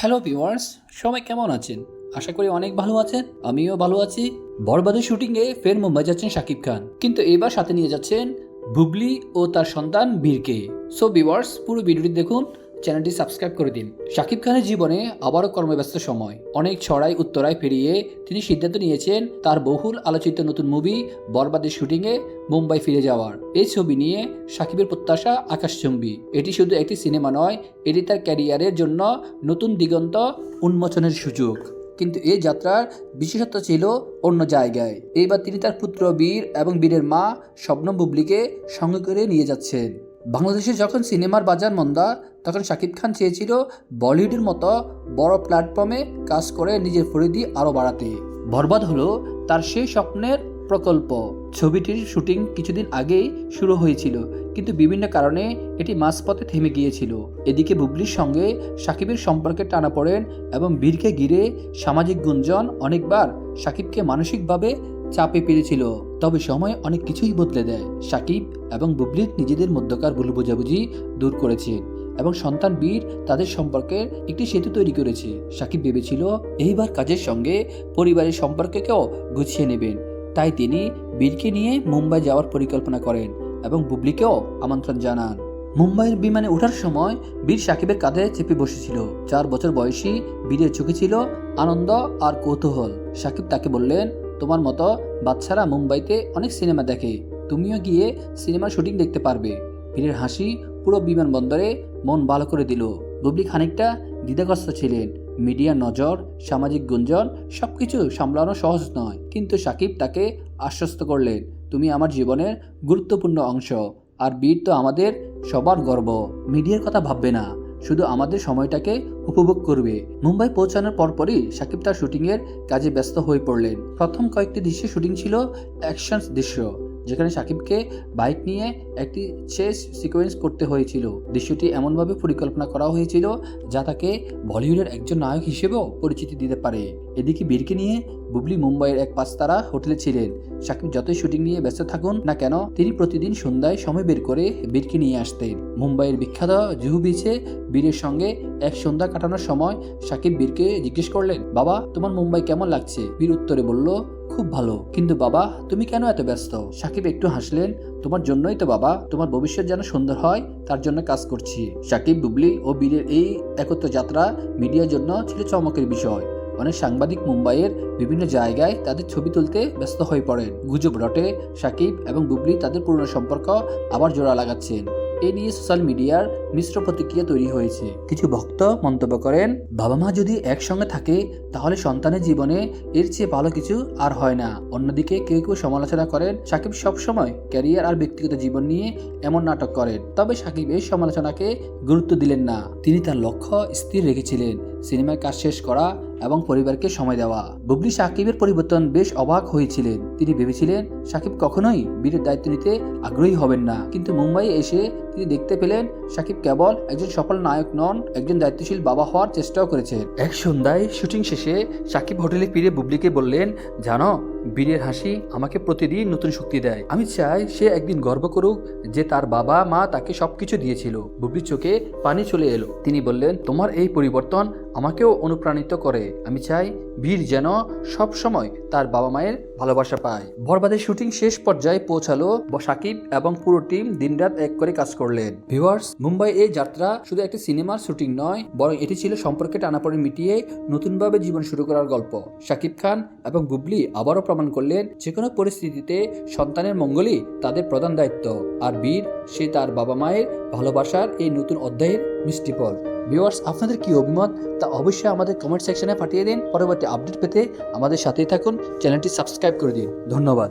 Hello viewers সবাই কেমন আছেন? আশা করি অনেক ভালো আছেন, আমিও ভালো আছি। বরবাদের শুটিংয়ে ফের মুম্বাই যাচ্ছেন শাকিব খান। কিন্তু এবার সাথে নিয়ে যাচ্ছেন বুবলি ও তার সন্তান বীরকে। সো ভিওয়ার্স পুরো ভিডিওটি দেখুন চ্যানেলটি সাবস্ক্রাইব করে দিন। শাকিব খানের জীবনে আবারও কর্মব্যস্ত সময়। অনেক ছড়াই উত্তরায় পেরিয়ে তিনি সিদ্ধান্ত নিয়েছেন তার বহুল আলোচিত নতুন মুভি বরবাদের শুটিংয়ে মুম্বাই ফিরে যাওয়ার। এই ছবি নিয়ে সাকিবের প্রত্যাশা আকাশচুম্বী। এটি শুধু একটি সিনেমা নয়, এটি তার ক্যারিয়ারের জন্য নতুন দিগন্ত উন্মোচনের সুযোগ। কিন্তু এই যাত্রার বিশেষত্ব ছিল অন্য জায়গায়। এইবার তিনি তার পুত্র বীর এবং বীরের মা স্বপ্ন বুবলিকে সঙ্গে করে নিয়ে যাচ্ছেন। বাংলাদেশে যখন সিনেমার বাজার মন্দা তখন শাকিব খান চেয়েছিল বলিউডের মতো বড় প্ল্যাটফর্মে কাজ করে নিজের পরিধি আরও বাড়াতে। বরবাদ হলো তার সেই স্বপ্নের প্রকল্প। ছবিটির শুটিং কিছুদিন আগেই শুরু হয়েছিল, কিন্তু বিভিন্ন কারণে এটি মাঝপথে থেমে গিয়েছিল। এদিকে বুবলির সঙ্গে সাকিবের সম্পর্কে টানা পড়েন এবং বীরকে ঘিরে সামাজিক গুঞ্জন অনেকবার সাকিবকে মানসিকভাবে চাপে পেরেছিল। তবে সময় অনেক কিছুই বদলে দেয়। সাকিব এবং বুবলির নিজেদের মধ্যকার ভুল বোঝাবুঝি দূর করেছে। এবং সন্তান বীর তাদের সম্পর্কের একটি সেতু তৈরি করেছে। সাকিব ভেবেছিল, এইবার কাজের সঙ্গে পরিবারের সম্পর্ককেও গুছিয়ে নেবেন। তাই তিনি বীরকে নিয়ে মুম্বাই যাওয়ার পরিকল্পনা করেন এবং বুবলিকেও আমন্ত্রণ জানান। মুম্বাইয়ের বিমানে ওঠার সময় বীর সাকিবের কাঁধে চেপে বসেছিল। চার বছর বয়সী বীরের চোখে ছিল আনন্দ আর কৌতূহল। সাকিব তাকে বললেন, তোমার মতো বাচ্চারা মুম্বাইতে অনেক সিনেমা দেখে, তুমিও গিয়ে সিনেমার শুটিং দেখতে পারবে। বীরের হাসি পুরো বিমানবন্দরে মন ভালো করে দিল। বুবলি খানিকটা দ্বিধাগ্রস্ত ছিলেন। মিডিয়ার নজর, সামাজিক গুঞ্জন, সবকিছু সামলানো সহজ নয়। কিন্তু সাকিব তাকে আশ্বস্ত করলেন, তুমি আমার জীবনের গুরুত্বপূর্ণ অংশ। আর বীর তো আমাদের সবার গর্ব। মিডিয়ার কথা ভাববে না। শুধু আমাদের সময়টাকে উপভোগ করবে। মুম্বাই পৌঁছানোর পরপরই সাকিব তার শুটিংয়ের কাজে ব্যস্ত হয়ে পড়লেন। প্রথম কয়েকটি দৃশ্যে শুটিং ছিল অ্যাকশন দৃশ্য। যেখানে সাকিবকে বাইক নিয়ে একটি চেস সিকোয়েন্স করতে হয়েছিল। দৃশ্যটি এমনভাবে পরিকল্পনা করা হয়েছিল যা তাকে বলিউডের একজন নায়ক হিসেবেও পরিচিতি দিতে পারে। এদিকে বীরকে নিয়ে বুবলি মুম্বাইয়ের এক পাঁচতারা হোটেলে ছিলেন। সাকিব যতই শুটিং নিয়ে ব্যস্ত থাকুন না কেন, তিনি প্রতিদিন সন্ধ্যায় সময় বের করে বীরকে নিয়ে আসতেন। মুম্বাইয়ের বিখ্যাত জুহু বিচে বীরের সঙ্গে এক সন্ধ্যা কাটানোর সময় সাকিব বীরকে জিজ্ঞেস করলেন, বাবা, তোমার মুম্বাই কেমন লাগছে? বীর উত্তরে বলল খুব ভালো। কিন্তু বাবা, তুমি কেন এত ব্যস্ত? সাকিব একটু হাসলেন, তোমার জন্যই তো বাবা, তোমার ভবিষ্যৎ যেন সুন্দর হয়, তার জন্য কাজ করছি। সাকিব, বুবলি ও বীরের এই একত্র যাত্রা মিডিয়ার জন্য ছিল চমকের বিষয়। অনেক সাংবাদিক মুম্বাইয়ের বিভিন্ন জায়গায় তাদের ছবি তুলতে ব্যস্ত হয়ে পড়েন। গুজব রটে সাকিব এবং বুবলি তাদের পুরনো সম্পর্ক আবার জোড়া লাগাচ্ছেন। এ নিয়ে সোশ্যাল মিডিয়ার মিশ্র প্রতিক্রিয়া তৈরি হয়েছে। কিছু ভক্ত মন্তব্য করেন, বাবা মা যদি একসঙ্গে থাকে, তাহলে সন্তানের জীবনে এর চেয়ে ভালো কিছু আর হয় না। অন্যদিকে কেউ কেউ সমালোচনা করেন, সাকিব সবসময় ক্যারিয়ার আর ব্যক্তিগত জীবন নিয়ে এমন নাটক করেন। তবে সাকিব এই সমালোচনাকে গুরুত্ব দিলেন না। তিনি তার লক্ষ্য স্থির রেখেছিলেন। সিনেমায় কাজ শেষ করা এবং পরিবারকে সময় দেওয়া। বুবলি সাকিবের পরিবর্তন বেশ অবাক হয়েছিলেন। তিনি ভেবেছিলেন, সাকিব কখনোই বীরের দায়িত্ব নিতে আগ্রহী হবেন না। কিন্তু মুম্বাই এসে তিনি দেখতে পেলেন সাকিব কেবল একজন সফল নায়ক নন, একজন দায়িত্বশীল বাবা হওয়ার চেষ্টাও করেছেন এক সন্ধ্যায় শুটিং শেষে সাকিব হোটেলে ফিরে বুবলিকে বললেন, জানো, বীরের হাসি আমাকে প্রতিদিন নতুন শক্তি দেয়। আমি চাই সে একদিন গর্ব করুক যে তার বাবা মা তাকে সবকিছু দিয়েছিল বুবলির চোখে পানি চলে এলো। তিনি বললেন, তোমার এই পরিবর্তন আমাকেও অনুপ্রাণিত করে। আমি চাই বীর যেন সব সময় তার বাবা মায়ের ভালোবাসা পায় বরবাদের শুটিং শেষ পর্যায়ে পৌঁছালো সাকিব এবং পুরো টিম দিনরাত এক করে কাজ করলেন। ভিউয়ার্স মুম্বাই এই যাত্রা শুধু একটি সিনেমার শুটিং নয়, বরং এটি ছিল সম্পর্কে টানাপড়ে মিটিয়ে নতুনভাবে জীবন শুরু করার গল্প। শাকিব খান এবং বুবলি আবারও প্রমাণ করলেন যে কোনো পরিস্থিতিতে সন্তানের মঙ্গলই তাদের প্রধান দায়িত্ব। আর বীর, সে তার বাবা মায়ের ভালোবাসার এই নতুন অধ্যায়ের মিষ্টি ফল ভিউয়ার্স, আপনাদের কি অভিমত? তা অবশ্যই আমাদের কমেন্ট সেকশনে পাঠিয়ে দিন। পরবর্তী আপডেট পেতে আমাদের সাথেই থাকুন। চ্যানেলটি সাবস্ক্রাইব করে দিন। ধন্যবাদ।